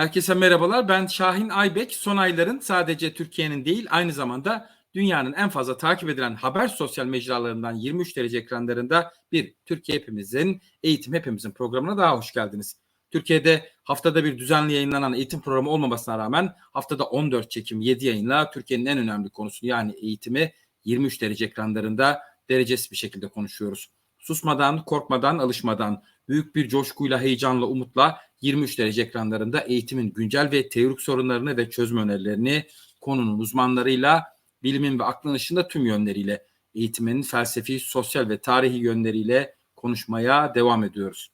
Herkese merhabalar. Ben Şahin Aybek. Son ayların sadece Türkiye'nin değil aynı zamanda dünyanın en fazla takip edilen haber sosyal mecralarından 23 derece ekranlarında bir Türkiye Hepimizin, Eğitim Hepimizin programına daha hoş geldiniz. Türkiye'de haftada bir düzenli yayınlanan eğitim programı olmamasına rağmen haftada 14 çekim 7 yayınla Türkiye'nin en önemli konusunu yani eğitimi 23 derece ekranlarında derecesi bir şekilde konuşuyoruz. Susmadan, korkmadan, alışmadan, büyük bir coşkuyla, heyecanla, umutla 23 derece ekranlarında eğitimin güncel ve teorik sorunlarını ve çözüm önerilerini konunun uzmanlarıyla, bilimin ve aklın ışığında tüm yönleriyle, eğitimin felsefi, sosyal ve tarihi yönleriyle konuşmaya devam ediyoruz.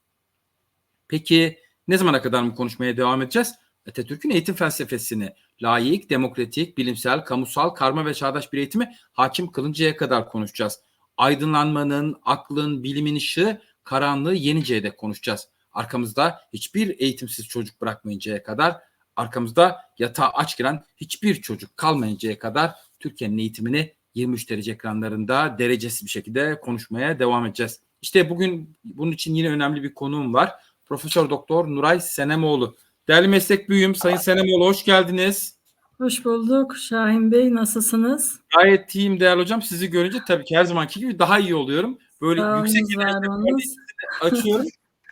Peki ne zamana kadar mı konuşmaya devam edeceğiz? Atatürk'ün eğitim felsefesini layık, demokratik, bilimsel, kamusal, karma ve çağdaş bir eğitimi hakim kılıncaya kadar konuşacağız. Aydınlanmanın, aklın, bilimin ışığı karanlığı yeninceye dek konuşacağız. Arkamızda hiçbir eğitimsiz çocuk bırakmayıncaya kadar, arkamızda yatağa aç giren hiçbir çocuk kalmayıncaya kadar Türkiye'nin eğitimini 23 derece ekranlarında derecesi bir şekilde konuşmaya devam edeceğiz. İşte bugün bunun için yine önemli bir konuğum var. Profesör Doktor Nuray Senemoğlu. Değerli meslek büyüğüm Sayın Senemoğlu hoş geldiniz. Hoş bulduk Şahin Bey. Nasılsınız? Gayet iyiyim değerli hocam. Sizi görünce tabii ki her zamanki gibi daha iyi oluyorum. Böyle Sağ yüksek olunuz. açıyorum.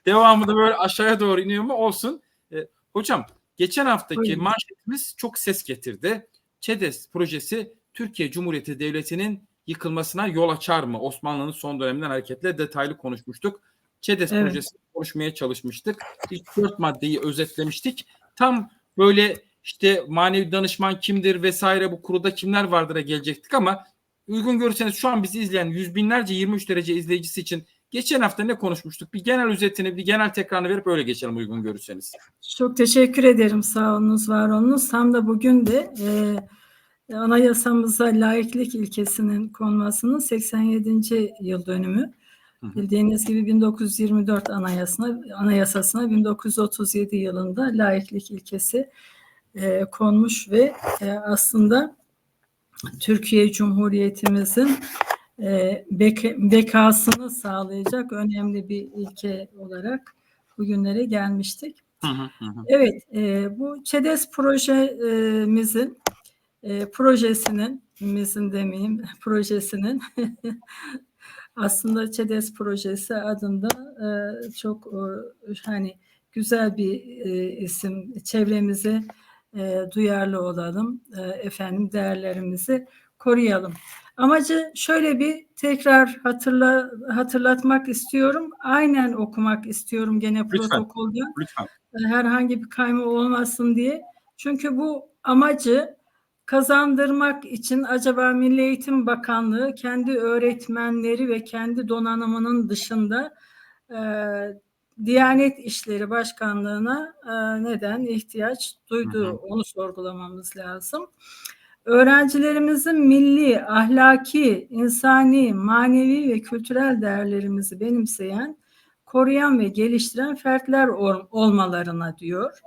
Devamı da böyle aşağıya doğru iniyor mu olsun. E, hocam geçen haftaki Buyurun. manşetimiz çok ses getirdi. ÇEDES projesi Türkiye Cumhuriyeti Devleti'nin yıkılmasına yol açar mı? Osmanlı'nın son döneminden hareketle detaylı konuşmuştuk. ÇEDES Evet. projesini konuşmaya çalışmıştık. İlk dört maddeyi özetlemiştik. Tam böyle işte manevi danışman kimdir vesaire bu kuruda kimler vardır'a gelecektik ama uygun görürseniz şu an bizi izleyen yüz binlerce 23 derece izleyicisi için geçen hafta ne konuşmuştuk? Bir genel özetini, bir genel tekrarını verip öyle geçelim uygun görürseniz. Çok teşekkür ederim. Sağ olunuz, var olunuz. Tam da bugün de e, anayasamıza laiklik ilkesinin konmasının 87. yıl dönümü. Bildiğiniz gibi 1924 anayasasına, anayasasına 1937 yılında laiklik ilkesi e, konmuş ve e, aslında Türkiye Cumhuriyetimizin e, bek- bekasını sağlayacak önemli bir ilke olarak bugünlere gelmiştik. Hı hı hı hı. Evet, e, bu ÇEDES projemizin e, projesinin, mizin demeyeyim, projesinin aslında ÇEDES projesi adında e, çok e, hani güzel bir e, isim. Çevremize e, duyarlı olalım, e, efendim değerlerimizi koruyalım. Amacı şöyle bir tekrar hatırla hatırlatmak istiyorum. Aynen okumak istiyorum gene Lütfen. protokolde Lütfen. herhangi bir kayma olmasın diye. Çünkü bu amacı kazandırmak için acaba Milli Eğitim Bakanlığı kendi öğretmenleri ve kendi donanımının dışında e, Diyanet İşleri Başkanlığı'na e, neden ihtiyaç duyduğu Hı hı. onu sorgulamamız lazım. Öğrencilerimizin milli, ahlaki, insani, manevi ve kültürel değerlerimizi benimseyen, koruyan ve geliştiren fertler ol- olmalarına diyor.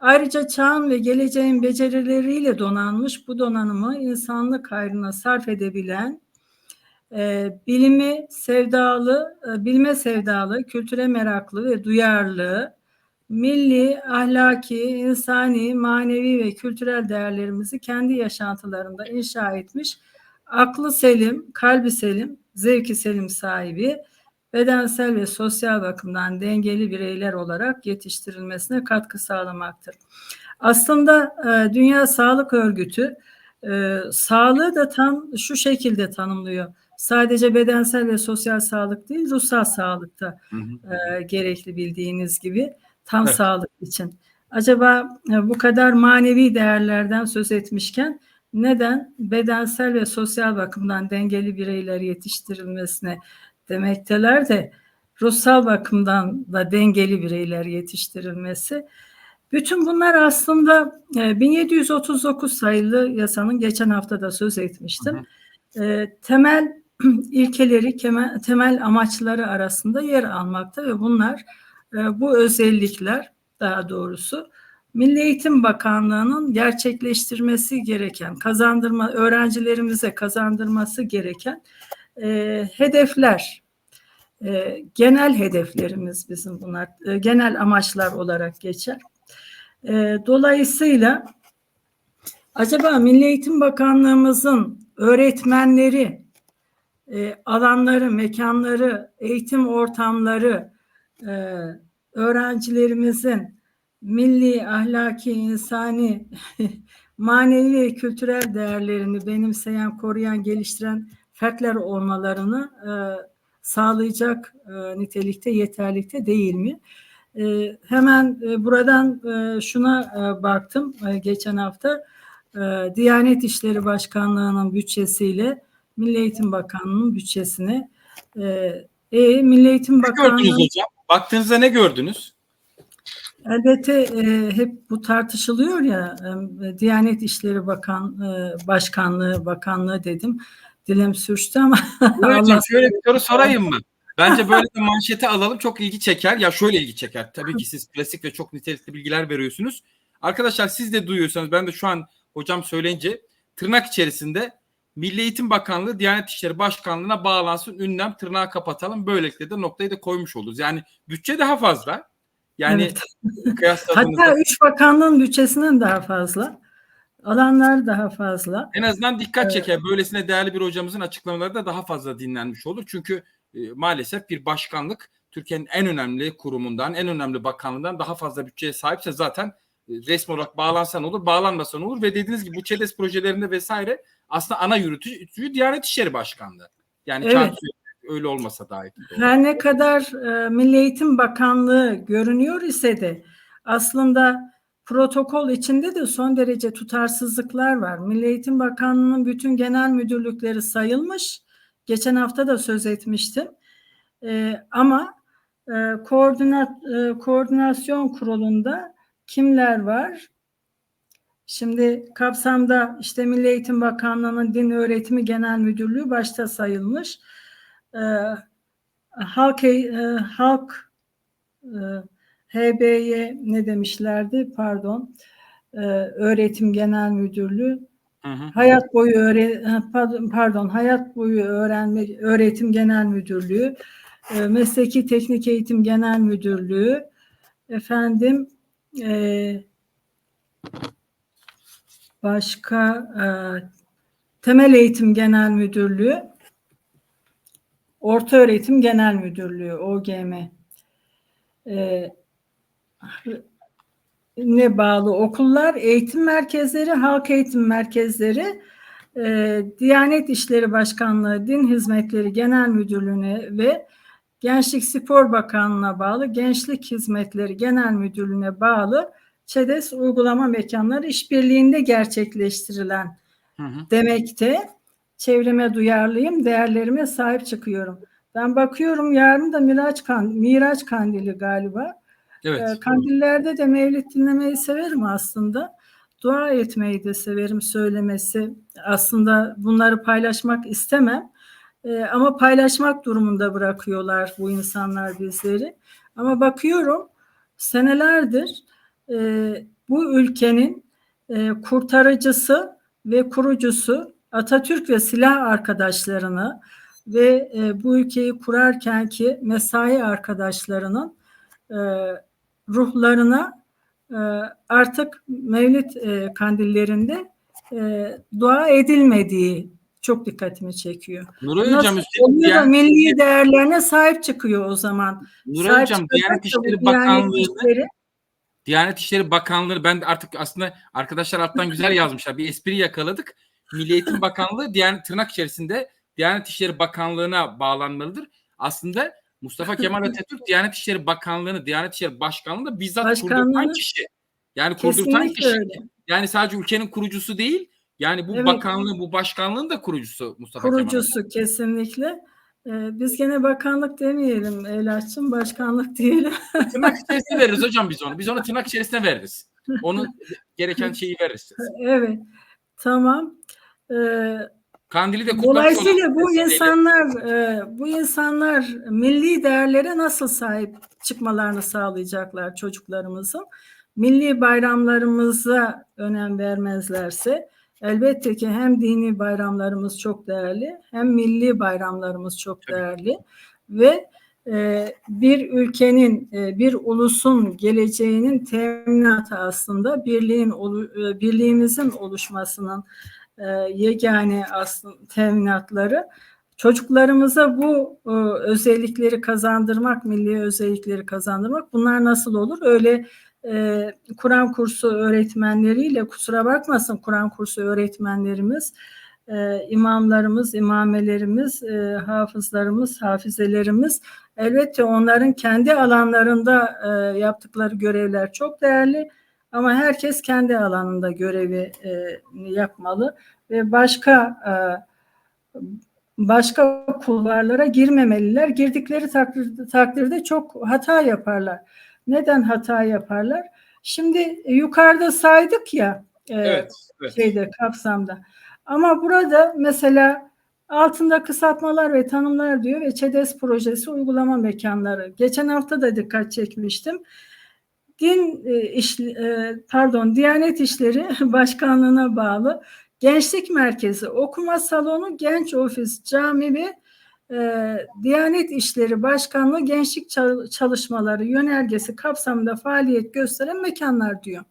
Ayrıca çağın ve geleceğin becerileriyle donanmış bu donanımı insanlık hayrına sarf edebilen, e, bilimi sevdalı, e, bilime sevdalı, kültüre meraklı ve duyarlı, milli, ahlaki, insani, manevi ve kültürel değerlerimizi kendi yaşantılarında inşa etmiş, aklı selim, kalbi selim, zevki selim sahibi, bedensel ve sosyal bakımdan dengeli bireyler olarak yetiştirilmesine katkı sağlamaktır. Aslında e, Dünya Sağlık Örgütü e, sağlığı da tam şu şekilde tanımlıyor. Sadece bedensel ve sosyal sağlık değil, ruhsal sağlık da Hı hı. e, gerekli bildiğiniz gibi tam Evet. sağlık için. Acaba e, bu kadar manevi değerlerden söz etmişken neden bedensel ve sosyal bakımdan dengeli bireyler yetiştirilmesine demekteler de ruhsal bakımdan da dengeli bireyler yetiştirilmesi. Bütün bunlar aslında e, 1739 sayılı yasanın geçen hafta da söz etmiştim. E, temel ilkeleri, temel amaçları arasında yer almakta ve bunlar e, bu özellikler daha doğrusu Milli Eğitim Bakanlığı'nın gerçekleştirmesi gereken, kazandırma öğrencilerimize kazandırması gereken e, hedefler, e, genel hedeflerimiz bizim bunlar, genel amaçlar olarak geçer. Dolayısıyla acaba Milli Eğitim Bakanlığımızın öğretmenleri, e, alanları, mekanları, eğitim ortamları, e, öğrencilerimizin milli, ahlaki, insani, manevi ve kültürel değerlerini benimseyen, koruyan, geliştiren fertler olmalarını e, sağlayacak e, nitelikte, yeterlikte değil mi? E, hemen e, buradan e, şuna e, baktım e, geçen hafta. E, Diyanet İşleri Başkanlığı'nın bütçesiyle Milli Eğitim Bakanlığı'nın bütçesine e, e, Milli Eğitim Ne Bakanlığı gördünüz hocam? Baktığınızda ne gördünüz? Elbette e, hep bu tartışılıyor ya e, Diyanet İşleri Bakan e, Başkanlığı Bakanlığı dedim dilim sürçtü ama Hocam şöyle bir soru sorayım mı? Bence böyle bir manşeti alalım çok ilgi çeker. Ya şöyle ilgi çeker. Tabii ki siz klasik ve çok nitelikli bilgiler veriyorsunuz. Arkadaşlar siz de duyuyorsanız ben de şu an hocam söyleyince tırnak içerisinde Milli Eğitim Bakanlığı Diyanet İşleri Başkanlığı'na bağlansın ünlem tırnağı kapatalım. Böylelikle de noktayı da koymuş oluruz. Yani bütçe daha fazla. Yani Evet. hatta üç bakanlığın bütçesinden daha fazla alanlar daha fazla. en azından dikkat çeker. Böylesine değerli bir hocamızın açıklamaları da daha fazla dinlenmiş olur. Çünkü e, maalesef bir başkanlık Türkiye'nin en önemli kurumundan, en önemli bakanlığından daha fazla bütçeye sahipse zaten resmi olarak bağlansan olur, bağlanmasan olur ve dediğiniz gibi bu ÇEDES projelerinde vesaire aslında ana yürütücü Diyanet İşleri Başkanlığı. Yani Evet. öyle olmasa dahi. Her ne kadar e, Milli Eğitim Bakanlığı görünüyor ise de aslında protokol içinde de son derece tutarsızlıklar var. Milli Eğitim Bakanlığı'nın bütün genel müdürlükleri sayılmış. Geçen hafta da söz etmiştim. E, ama e, koordinat e, koordinasyon kurulunda kimler var? Şimdi kapsamda işte Milli Eğitim Bakanlığı'nın Din Öğretimi Genel Müdürlüğü başta sayılmış. E, halk e, halk e, HB'ye ne demişlerdi? Pardon. E, Öğretim Genel Müdürlüğü Hı hı. Hayat boyu öğre pardon, pardon hayat boyu öğrenme öğretim genel müdürlüğü, e, mesleki teknik eğitim genel müdürlüğü, efendim e, başka e, temel eğitim genel müdürlüğü, orta öğretim genel müdürlüğü OGM. E, ne bağlı okullar, eğitim merkezleri, halk eğitim merkezleri, e, Diyanet İşleri Başkanlığı, Din Hizmetleri Genel Müdürlüğü'ne ve Gençlik Spor Bakanlığı'na bağlı Gençlik Hizmetleri Genel Müdürlüğü'ne bağlı ÇEDES uygulama mekanları işbirliğinde gerçekleştirilen Hı hı. demekte. Çevreme duyarlıyım, değerlerime sahip çıkıyorum. Ben bakıyorum yarın da Miraç, kan, Miraç Kandili galiba. Evet. Ee, Kandillerde de mevlid dinlemeyi severim aslında. Dua etmeyi de severim söylemesi. Aslında bunları paylaşmak istemem. Ee, ama paylaşmak durumunda bırakıyorlar bu insanlar bizleri. Ama bakıyorum senelerdir e, bu ülkenin e, kurtarıcısı ve kurucusu Atatürk ve silah arkadaşlarını ve e, bu ülkeyi kurarken ki mesai arkadaşlarının e, ruhlarına e, artık Mevlid e, kandillerinde e, dua edilmediği çok dikkatimi çekiyor. Nuray Nasıl Hocam oluyor da milli değerlerine sahip çıkıyor o zaman. Nuray Sahip Hocam Diyanet İşleri Bakanlığı'nı İşleri- Diyanet İşleri Bakanlığı ben artık aslında arkadaşlar alttan güzel yazmışlar. Bir espri yakaladık. Milli Eğitim Bakanlığı Diyanet tırnak içerisinde Diyanet İşleri Bakanlığı'na bağlanmalıdır. Aslında Mustafa Kemal Atatürk Diyanet İşleri Bakanlığı'nı, Diyanet İşleri Başkanlığı'nı bizzat kurdurtan Başkanlığını- kişi. Yani kurdurtan Kesinlikle kişi. öyle. Yani sadece ülkenin kurucusu değil, yani bu Evet. bakanlığın, bu başkanlığın da kurucusu Mustafa Kemal. Kurucusu kesinlikle. Ee, biz gene bakanlık demeyelim Eylacığım, başkanlık diyelim. Tırnak içerisine veririz hocam biz onu. Biz onu tırnak içerisine veririz. Onu gereken şeyi veririz. evet, tamam. Ee, Kandili de Dolayısıyla bu insanlar e, bu insanlar milli değerlere nasıl sahip çıkmalarını sağlayacaklar çocuklarımızın? Milli bayramlarımıza önem vermezlerse elbette ki hem dini bayramlarımız çok değerli hem milli bayramlarımız çok Tabii. değerli ve e, bir ülkenin, e, bir ulusun geleceğinin teminatı aslında birliğin e, birliğimizin oluşmasının e, yegane aslında teminatları. Çocuklarımıza bu e, özellikleri kazandırmak, milli özellikleri kazandırmak bunlar nasıl olur? Öyle e, Kur'an kursu öğretmenleriyle kusura bakmasın Kur'an kursu öğretmenlerimiz, e, imamlarımız, imamelerimiz, e, hafızlarımız, hafizelerimiz elbette onların kendi alanlarında e, yaptıkları görevler çok değerli ama herkes kendi alanında görevi e, yapmalı ve başka e, başka kulvarlara girmemeliler. Girdikleri takdirde, takdirde çok hata yaparlar. Neden hata yaparlar? Şimdi e, yukarıda saydık ya e, Evet. evet. şeyde kapsamda. Ama burada mesela altında kısaltmalar ve tanımlar diyor ve ÇEDES projesi uygulama mekanları. Geçen hafta da dikkat çekmiştim. Din e, iş, pardon Diyanet İşleri Başkanlığına bağlı Gençlik Merkezi, Okuma Salonu, Genç Ofis, Cami ve Diyanet İşleri Başkanlığı Gençlik Çal- Çalışmaları Yönergesi kapsamında faaliyet gösteren mekanlar diyor.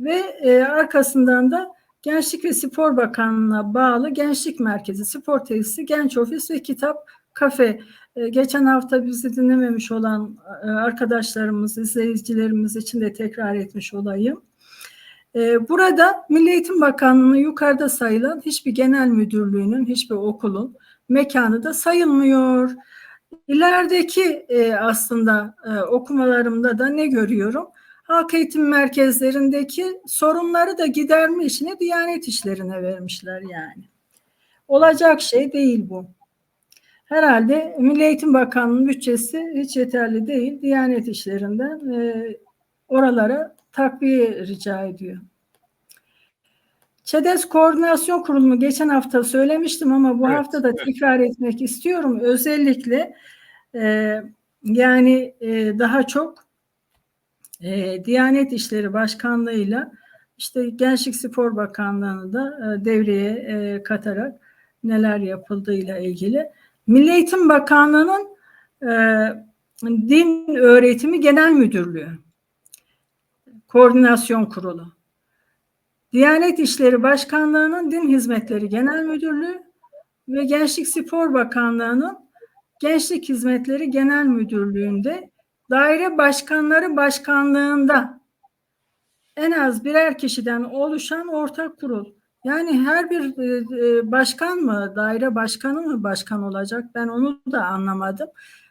Ve e, arkasından da Gençlik ve Spor Bakanlığı'na bağlı Gençlik Merkezi, Spor Tesisi, Genç Ofis ve Kitap Kafe. E, geçen hafta bizi dinlememiş olan e, arkadaşlarımız, izleyicilerimiz için de tekrar etmiş olayım. E, burada Milli Eğitim Bakanlığı'nın yukarıda sayılan hiçbir genel müdürlüğünün, hiçbir okulun mekanı da sayılmıyor. İlerideki e, aslında e, okumalarımda da ne görüyorum? Halk eğitim merkezlerindeki sorunları da giderme işini Diyanet işlerine vermişler yani. Olacak şey değil bu. Herhalde Milli Eğitim Bakanlığı'nın bütçesi hiç yeterli değil. Diyanet işlerinden e, oralara takviye rica ediyor. ÇEDES Koordinasyon Kurulu'nu geçen hafta söylemiştim ama bu Evet, hafta da evet. tekrar etmek istiyorum. Özellikle e, yani e, daha çok e, Diyanet İşleri Başkanlığı'yla işte Gençlik Spor Bakanlığı'nı da e, devreye e, katarak neler yapıldığıyla ilgili. Milli Eğitim Bakanlığı'nın e, Din Öğretimi Genel Müdürlüğü Koordinasyon Kurulu. Diyanet İşleri Başkanlığı'nın Din Hizmetleri Genel Müdürlüğü ve Gençlik Spor Bakanlığı'nın Gençlik Hizmetleri Genel Müdürlüğü'nde daire başkanları başkanlığında en az birer kişiden oluşan ortak kurul. Yani her bir e, e, başkan mı, daire başkanı mı başkan olacak? Ben onu da anlamadım.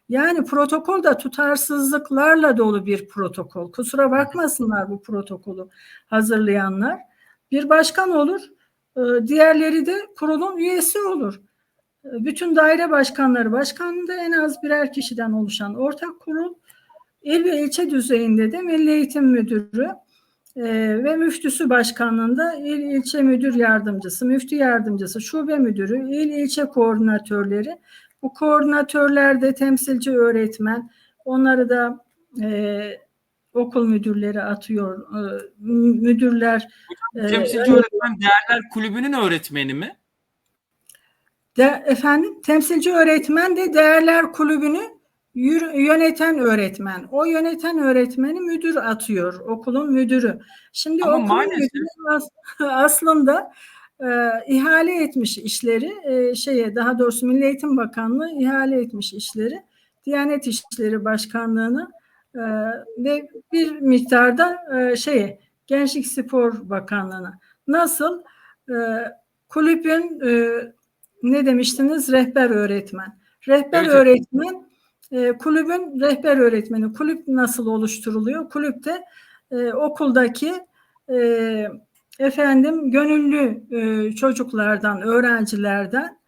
Yani protokol da tutarsızlıklarla dolu bir protokol. Kusura bakmasınlar bu protokolü hazırlayanlar. Bir başkan olur, e, diğerleri de kurulun üyesi olur. E, Bütün daire başkanları başkanlığında en az birer kişiden oluşan ortak kurul, il ve ilçe düzeyinde de Milli Eğitim Müdürü e, ve müftüsü başkanlığında il ilçe müdür yardımcısı, müftü yardımcısı, şube müdürü, il ilçe koordinatörleri, bu koordinatörler de temsilci öğretmen, onları da e, okul müdürleri atıyor, e, müdürler. e, Temsilci öyle- öğretmen Değerler Kulübü'nün öğretmeni mi? De, efendim temsilci öğretmen de değerler kulübünü yöneten öğretmen. O yöneten öğretmeni müdür atıyor, okulun müdürü. Şimdi Ama okulun maalesef- müdürü as- aslında e, ihale etmiş işleri e, şeye daha doğrusu Milli Eğitim Bakanlığı ihale etmiş işleri Diyanet İşleri Başkanlığı'na e, ve bir miktarda e, şeye Gençlik Spor Bakanlığı'na. Nasıl? E, kulübün e, ne demiştiniz? Rehber öğretmen. Rehber evet. öğretmen e, kulübün rehber öğretmeni. Kulüp nasıl oluşturuluyor? Kulüpte e, okuldaki e, efendim gönüllü e, çocuklardan, öğrencilerden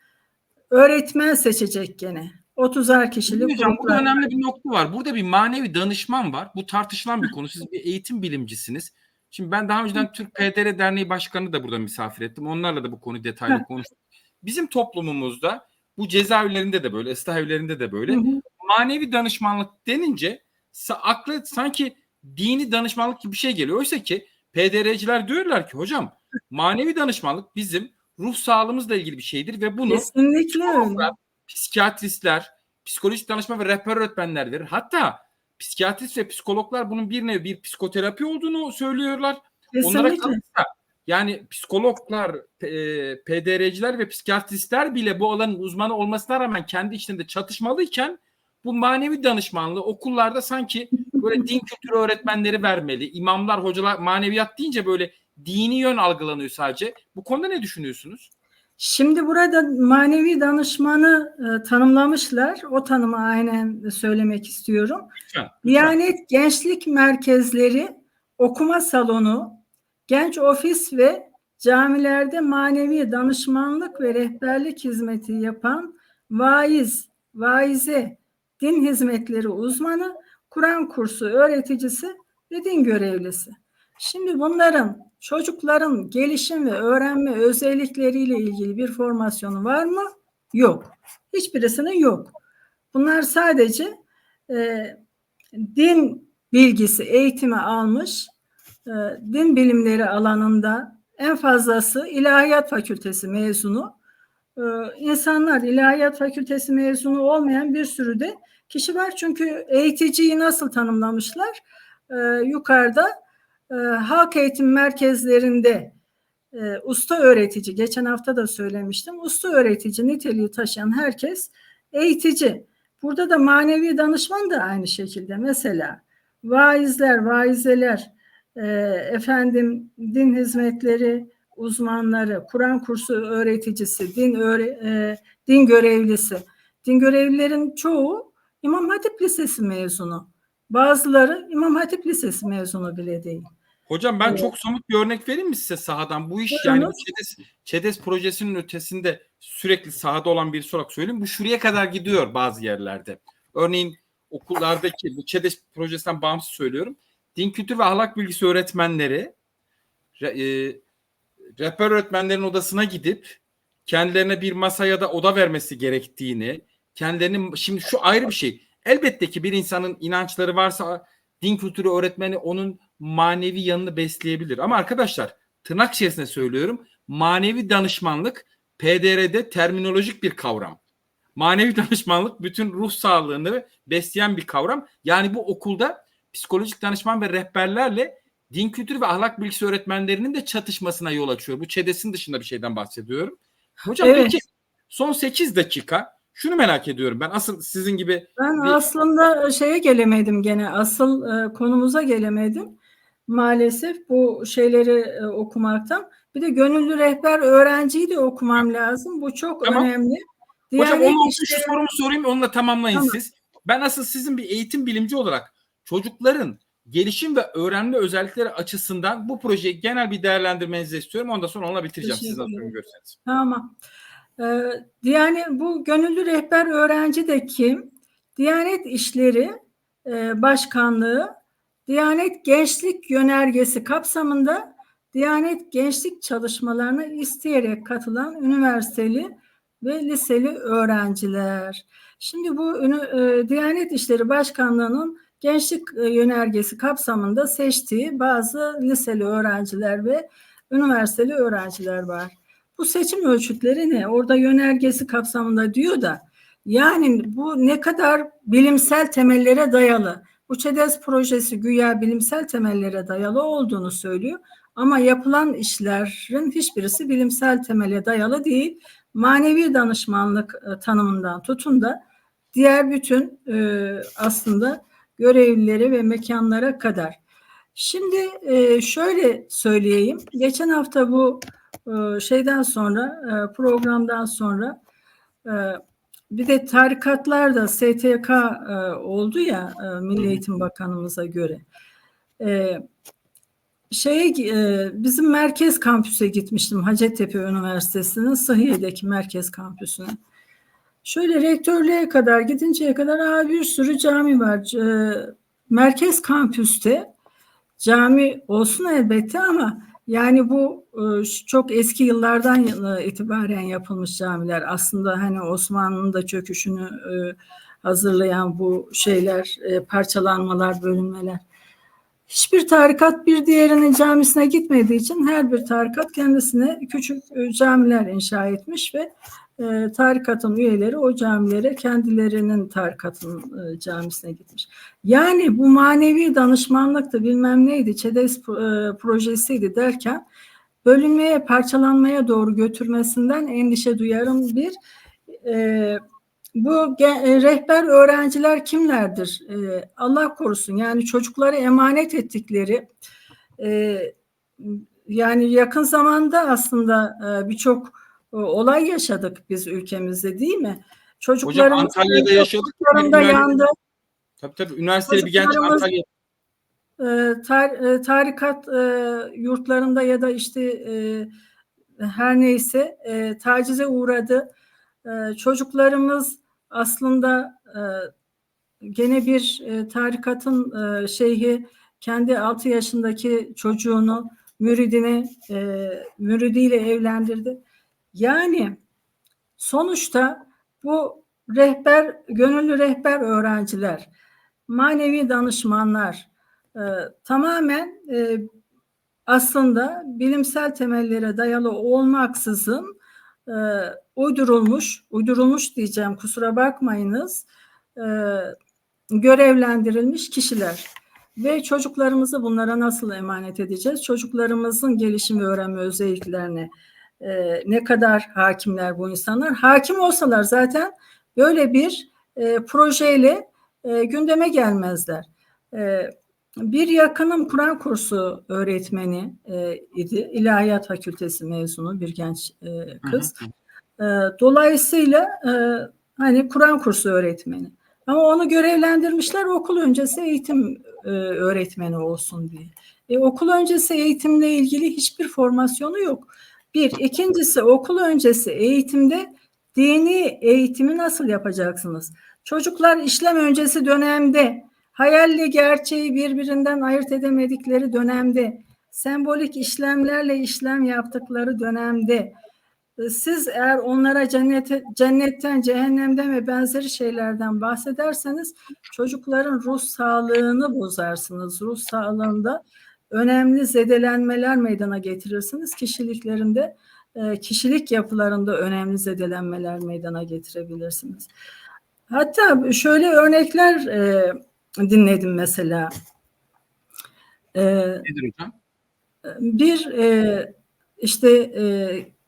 öğretmen seçecek gene. 30'ar kişilik Hocam burada önemli bir nokta var. Burada bir manevi danışman var. Bu tartışılan bir konu. Siz bir eğitim bilimcisiniz. Şimdi ben daha önceden Türk PDR Derneği Başkanı da burada misafir ettim. Onlarla da bu konuyu detaylı konuştuk. Bizim toplumumuzda bu cezaevlerinde de böyle, ıslah evlerinde de böyle Hı hı. manevi danışmanlık denince akla sanki dini danışmanlık gibi bir şey geliyor. Oysa ki PDR'ciler diyorlar ki hocam manevi danışmanlık bizim ruh sağlığımızla ilgili bir şeydir ve bunu Kesinlikle psikologlar, psikiyatristler, psikolojik danışma ve rehber öğretmenler verir. Hatta psikiyatrist ve psikologlar bunun bir nevi bir psikoterapi olduğunu söylüyorlar. Onlara Kesinlikle. kalırsa yani psikologlar, e, PDR'ciler ve psikiyatristler bile bu alanın uzmanı olmasına rağmen kendi içinde çatışmalıyken bu manevi danışmanlığı okullarda sanki böyle din kültürü öğretmenleri vermeli. İmamlar, hocalar maneviyat deyince böyle dini yön algılanıyor sadece. Bu konuda ne düşünüyorsunuz? Şimdi burada manevi danışmanı e, tanımlamışlar. O tanımı aynen söylemek istiyorum. Lütfen. Diyanet Gençlik Merkezleri, okuma salonu, genç ofis ve camilerde manevi danışmanlık ve rehberlik hizmeti yapan vaiz, vaize, din hizmetleri uzmanı, Kur'an kursu öğreticisi ve din görevlisi. Şimdi bunların çocukların gelişim ve öğrenme özellikleriyle ilgili bir formasyonu var mı? Yok. Hiçbirisinin yok. Bunlar sadece e, din bilgisi, eğitimi almış, e, din bilimleri alanında en fazlası ilahiyat fakültesi mezunu. E, insanlar ilahiyat fakültesi mezunu olmayan bir sürü de kişi var. Çünkü eğiticiyi nasıl tanımlamışlar? E, yukarıda e, halk eğitim merkezlerinde e, usta öğretici, geçen hafta da söylemiştim, usta öğretici niteliği taşıyan herkes eğitici. Burada da manevi danışman da aynı şekilde. Mesela vaizler, vaizeler, e, efendim din hizmetleri uzmanları, Kur'an kursu öğreticisi, din öğre, e, din görevlisi. Din görevlilerin çoğu İmam Hatip Lisesi mezunu. Bazıları İmam Hatip Lisesi mezunu bile değil. Hocam ben Evet. çok somut bir örnek vereyim mi size sahadan? Bu iş Buyurunuz. yani bu ÇEDES, ÇEDES projesinin ötesinde sürekli sahada olan birisi olarak söyleyeyim. Bu şuraya kadar gidiyor bazı yerlerde. Örneğin okullardaki bu ÇEDES projesinden bağımsız söylüyorum. Din kültür ve ahlak bilgisi öğretmenleri re- e, rehber öğretmenlerin odasına gidip kendilerine bir masa ya da oda vermesi gerektiğini, kendilerinin şimdi şu ayrı bir şey. Elbette ki bir insanın inançları varsa din kültürü öğretmeni onun manevi yanını besleyebilir. Ama arkadaşlar tırnak içerisinde söylüyorum. Manevi danışmanlık PDR'de terminolojik bir kavram. Manevi danışmanlık bütün ruh sağlığını besleyen bir kavram. Yani bu okulda psikolojik danışman ve rehberlerle din kültürü ve ahlak bilgisi öğretmenlerinin de çatışmasına yol açıyor. Bu ÇEDES'in dışında bir şeyden bahsediyorum. Hocam Evet. peki son 8 dakika şunu merak ediyorum ben asıl sizin gibi Ben Bir- aslında şeye gelemedim gene. Asıl e, konumuza gelemedim. Maalesef bu şeyleri e, okumaktan. Bir de gönüllü rehber öğrenciyi de okumam lazım. Bu çok Tamam. önemli. Hocam Diyanet onun İşleri- şu sorumu sorayım onunla tamamlayın Tamam. siz. Ben asıl sizin bir eğitim bilimci olarak çocukların gelişim ve öğrenme özellikleri açısından bu projeyi genel bir değerlendirmenizi istiyorum. Ondan sonra onunla bitireceğim siz nasıl görürseniz. Tamam. Ee, Diyanet bu gönüllü rehber öğrenci de kim? Diyanet İşleri e, Başkanlığı Diyanet Gençlik Yönergesi kapsamında Diyanet gençlik çalışmalarına isteyerek katılan üniversiteli ve liseli öğrenciler. Şimdi bu e, Diyanet İşleri Başkanlığı'nın gençlik e, yönergesi kapsamında seçtiği bazı liseli öğrenciler ve üniversiteli öğrenciler var. Bu seçim ölçütleri ne? Orada yönergesi kapsamında diyor da yani bu ne kadar bilimsel temellere dayalı. Bu ÇEDES projesi güya bilimsel temellere dayalı olduğunu söylüyor. Ama yapılan işlerin hiçbirisi bilimsel temele dayalı değil. Manevi danışmanlık e, tanımından tutun da diğer bütün e, aslında görevlileri ve mekanlara kadar. Şimdi e, şöyle söyleyeyim. Geçen hafta bu şeyden sonra e, programdan sonra e, bir de tarikatlar da STK e, oldu ya Milli Eğitim Bakanımıza göre. Şeye bizim merkez kampüse gitmiştim Hacettepe Üniversitesi'nin Sıhhiye'deki merkez kampüsüne. Şöyle rektörlüğe kadar gidinceye kadar aa, bir sürü cami var. Merkez kampüste cami olsun elbette ama yani bu çok eski yıllardan itibaren yapılmış camiler. Aslında hani Osmanlı'nın da çöküşünü e, hazırlayan bu şeyler, e, parçalanmalar, bölünmeler. Hiçbir tarikat bir diğerinin camisine gitmediği için her bir tarikat kendisine küçük e, camiler inşa etmiş ve e, tarikatın üyeleri o camilere kendilerinin tarikatın e, camisine gitmiş. Yani bu manevi danışmanlıktı bilmem neydi ÇEDES e, projesiydi derken bölünmeye parçalanmaya doğru götürmesinden endişe duyarım. Bir e, bu e, rehber öğrenciler kimlerdir? E, Allah korusun yani çocukları emanet ettikleri e, yani yakın zamanda aslında e, birçok e, olay yaşadık biz ülkemizde değil mi? Hocam Çocuklarımız Antalya'da yaşadık. çocuklarında yandı. Tabii tabii üniversiteli bir genç Antalya. Tar- tarikat yurtlarında ya da işte her neyse tacize uğradı. Çocuklarımız aslında gene bir tarikatın şeyhi kendi 6 yaşındaki çocuğunu müridine müridiyle evlendirdi. Yani sonuçta bu rehber, gönüllü rehber öğrenciler, manevi danışmanlar e, tamamen e, aslında bilimsel temellere dayalı olmaksızın e, uydurulmuş, uydurulmuş diyeceğim kusura bakmayınız, e, görevlendirilmiş kişiler. Ve çocuklarımızı bunlara nasıl emanet edeceğiz? Çocuklarımızın gelişim ve öğrenme özelliklerine e, ne kadar hakimler bu insanlar? Hakim olsalar zaten böyle bir e, projeyle e, gündeme gelmezler. E, bir yakınım Kur'an kursu öğretmeni e, idi. İlahiyat Fakültesi mezunu bir genç e, kız. Hı hı. E, dolayısıyla e, hani Kur'an kursu öğretmeni. Ama onu görevlendirmişler okul öncesi eğitim e, öğretmeni olsun diye. E, okul öncesi eğitimle ilgili hiçbir formasyonu yok. Bir. ikincisi okul öncesi eğitimde dini eğitimi nasıl yapacaksınız? Çocuklar işlem öncesi dönemde hayalle gerçeği birbirinden ayırt edemedikleri dönemde sembolik işlemlerle işlem yaptıkları dönemde e, siz eğer onlara cennete, cennetten, cehennemden ve benzeri şeylerden bahsederseniz çocukların ruh sağlığını bozarsınız. Ruh sağlığında önemli zedelenmeler meydana getirirsiniz. Kişiliklerinde, e, kişilik yapılarında önemli zedelenmeler meydana getirebilirsiniz. Hatta şöyle örnekler e, dinledim mesela. E, Nedir hocam? bir e, işte e,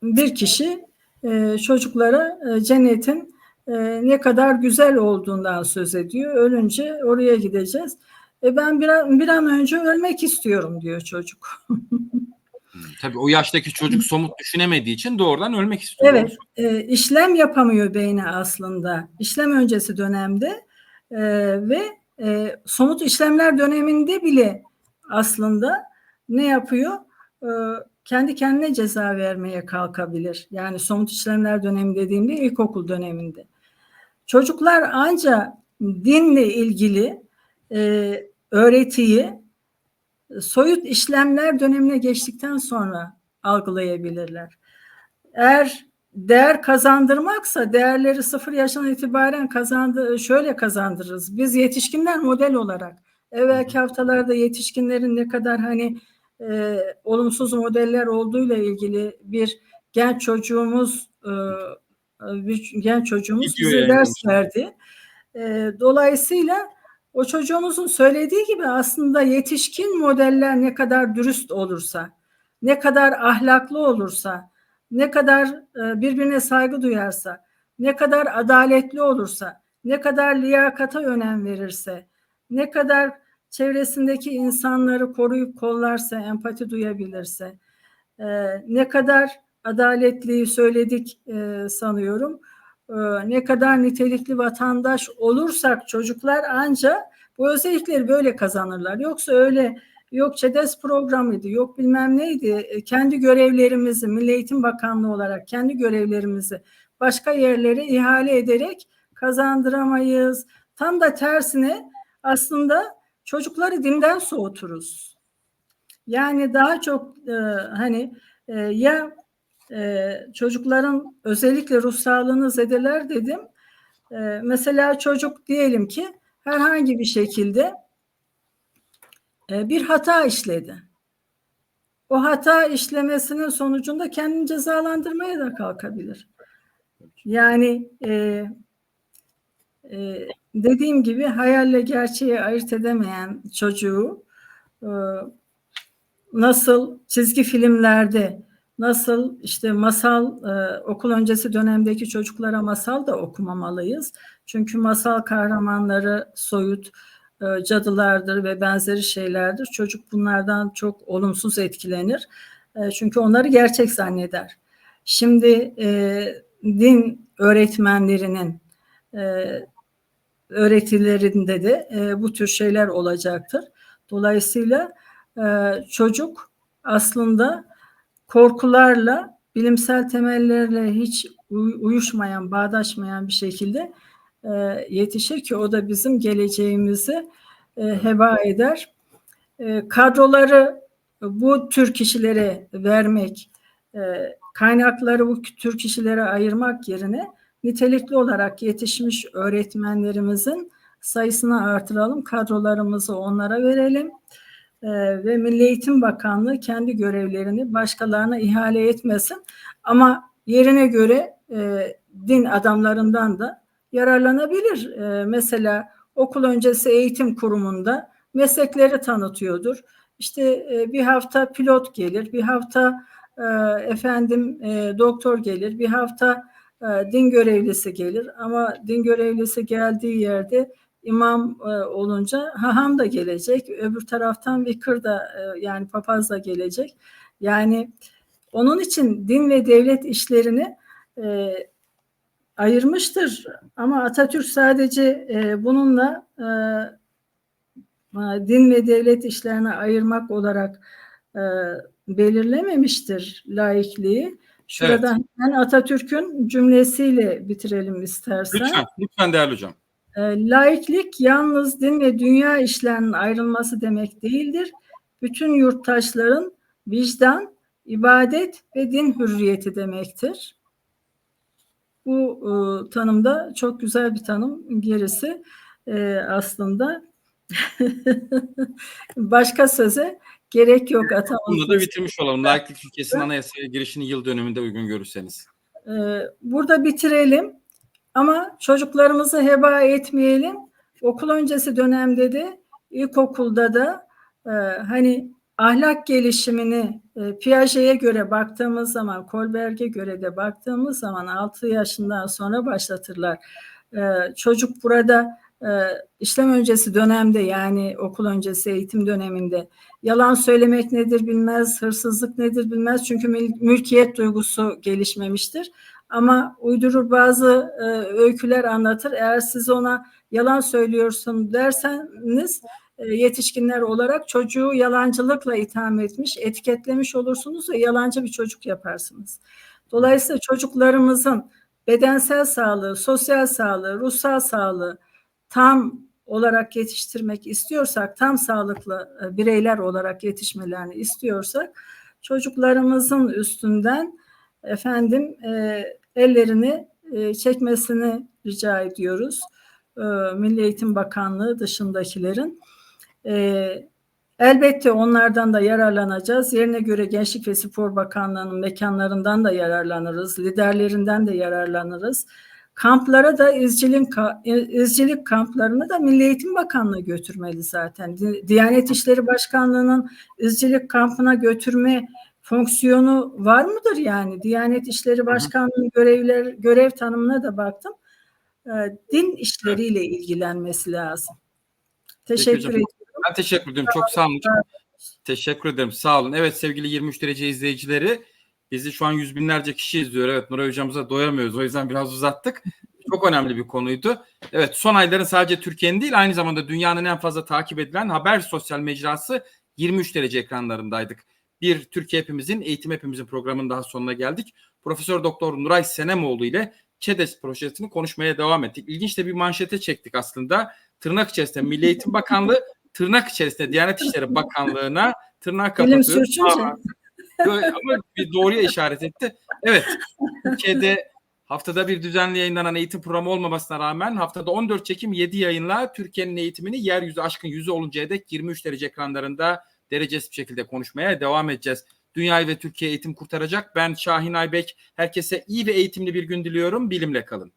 bir kişi e, çocuklara e, cennetin e, ne kadar güzel olduğundan söz ediyor. Ölünce oraya gideceğiz. E ben bir an, bir an önce ölmek istiyorum diyor çocuk. Tabii o yaştaki çocuk somut düşünemediği için doğrudan ölmek istiyor. Evet, e, işlem yapamıyor beyni aslında. İşlem öncesi dönemde e, ve e, somut işlemler döneminde bile aslında ne yapıyor? E, kendi kendine ceza vermeye kalkabilir. Yani somut işlemler dönemi dediğimde ilkokul döneminde. Çocuklar ancak dinle ilgili e, öğretiyi soyut işlemler dönemine geçtikten sonra algılayabilirler. Eğer değer kazandırmaksa değerleri sıfır yaşından itibaren kazandı şöyle kazandırırız. Biz yetişkinler model olarak evvelki haftalarda yetişkinlerin ne kadar hani e, olumsuz modeller olduğuyla ilgili bir genç çocuğumuz e, bir genç çocuğumuz Gidiyor bize yani ders verdi. E, dolayısıyla o çocuğumuzun söylediği gibi aslında yetişkin modeller ne kadar dürüst olursa, ne kadar ahlaklı olursa, ne kadar e, birbirine saygı duyarsa, ne kadar adaletli olursa, ne kadar liyakata önem verirse, ne kadar çevresindeki insanları koruyup kollarsa, empati duyabilirse, e, ne kadar adaletliyi söyledik e, sanıyorum, ne kadar nitelikli vatandaş olursak çocuklar ancak bu özellikleri böyle kazanırlar. Yoksa öyle yok ÇEDES programıydı, yok bilmem neydi. E, Kendi görevlerimizi Milli Eğitim Bakanlığı olarak kendi görevlerimizi başka yerlere ihale ederek kazandıramayız. Tam da tersine aslında çocukları dinden soğuturuz. Yani daha çok e, hani e, ya e, çocukların özellikle ruh sağlığını zedeler dedim. E, mesela çocuk diyelim ki herhangi bir şekilde bir hata işledi. O hata işlemesinin sonucunda kendini cezalandırmaya da kalkabilir. Yani e, e, dediğim gibi hayalle gerçeği ayırt edemeyen çocuğu e, nasıl çizgi filmlerde nasıl işte masal e, okul öncesi dönemdeki çocuklara masal da okumamalıyız. Çünkü masal kahramanları soyut e, cadılardır ve benzeri şeylerdir. Çocuk bunlardan çok olumsuz etkilenir. E, çünkü onları gerçek zanneder. Şimdi e, din öğretmenlerinin e, öğretilerinde de e, bu tür şeyler olacaktır. Dolayısıyla e, çocuk aslında korkularla, bilimsel temellerle hiç uyuşmayan, bağdaşmayan bir şekilde e, yetişir ki o da bizim geleceğimizi e, heba eder. E, kadroları bu tür kişilere vermek, e, kaynakları bu tür kişilere ayırmak yerine nitelikli olarak yetişmiş öğretmenlerimizin sayısını artıralım, kadrolarımızı onlara verelim e, ve Milli Eğitim Bakanlığı kendi görevlerini başkalarına ihale etmesin. Ama yerine göre e, din adamlarından da yararlanabilir. E, mesela okul öncesi eğitim kurumunda meslekleri tanıtıyordur. İşte e, bir hafta pilot gelir, bir hafta e, efendim e, doktor gelir, bir hafta e, din görevlisi gelir. Ama din görevlisi geldiği yerde imam e, olunca haham da gelecek, öbür taraftan vikır da e, yani papaz da gelecek. Yani onun için din ve devlet işlerini e, ayırmıştır. Ama Atatürk sadece e, bununla e, din ve devlet işlerine ayırmak olarak e, belirlememiştir laikliği. Şurada evet. hemen Atatürk'ün cümlesiyle bitirelim istersen. Lütfen, lütfen değerli hocam. E, laiklik yalnız din ve dünya işlerinin ayrılması demek değildir. Bütün yurttaşların vicdan, ibadet ve din hürriyeti demektir. Bu e, tanımda çok güzel bir tanım. Gerisi e, aslında başka söze gerek yok atamız. Bunu da bitirmiş olalım. Laiklik ülkesinin anayasaya girişini yıl dönümünde uygun görürseniz. Ee, burada bitirelim ama çocuklarımızı heba etmeyelim. Okul öncesi dönemde de ilkokulda da e, hani ahlak gelişimini e, Piaget'e göre baktığımız zaman, Kolberg'e göre de baktığımız zaman 6 yaşından sonra başlatırlar. E, çocuk burada e, işlem öncesi dönemde yani okul öncesi eğitim döneminde yalan söylemek nedir bilmez, hırsızlık nedir bilmez çünkü mülkiyet duygusu gelişmemiştir. Ama uydurur bazı e, öyküler anlatır. Eğer siz ona yalan söylüyorsun derseniz yetişkinler olarak çocuğu yalancılıkla itham etmiş, etiketlemiş olursunuz ve yalancı bir çocuk yaparsınız. Dolayısıyla çocuklarımızın bedensel sağlığı, sosyal sağlığı, ruhsal sağlığı tam olarak yetiştirmek istiyorsak, tam sağlıklı bireyler olarak yetişmelerini istiyorsak çocuklarımızın üstünden efendim e, ellerini e, çekmesini rica ediyoruz. E, Milli Eğitim Bakanlığı dışındakilerin. E, elbette onlardan da yararlanacağız. Yerine göre Gençlik ve Spor Bakanlığı'nın mekanlarından da yararlanırız. Liderlerinden de yararlanırız. Kamplara da izcilik, izcilik kamplarını da Milli Eğitim Bakanlığı götürmeli zaten. Diyanet İşleri Başkanlığı'nın izcilik kampına götürme fonksiyonu var mıdır yani? Diyanet İşleri Başkanlığı'nın görevler, görev tanımına da baktım. Din işleriyle ilgilenmesi lazım. Teşekkür ediyorum. Ben teşekkür ederim. Çok sağ olun. Teşekkür ederim. Sağ olun. Evet sevgili 23 derece izleyicileri bizi şu an yüz binlerce kişi izliyor. Evet Nuray hocamıza doyamıyoruz. O yüzden biraz uzattık. Çok önemli bir konuydu. Evet son ayların sadece Türkiye'nin değil aynı zamanda dünyanın en fazla takip edilen haber sosyal mecrası 23 derece ekranlarındaydık. Bir Türkiye hepimizin, eğitim hepimizin programının daha sonuna geldik. Profesör Doktor Nuray Senemoğlu ile ÇEDES projesini konuşmaya devam ettik. İlginç de bir manşete çektik aslında. Tırnak içerisinde Milli Eğitim Bakanlığı, tırnak içerisinde Diyanet İşleri Bakanlığı'na tırnak kapatıyor. Ama bir doğruya işaret etti. Evet. Türkiye'de haftada bir düzenli yayınlanan eğitim programı olmamasına rağmen haftada 14 çekim 7 yayınla Türkiye'nin eğitimini yeryüzü aşkın yüzü oluncaya dek 23 derece ekranlarında derecesiz bir şekilde konuşmaya devam edeceğiz. dünyayı ve Türkiye eğitim kurtaracak. Ben Şahin Aybek. Herkese iyi ve eğitimli bir gün diliyorum. Bilimle kalın.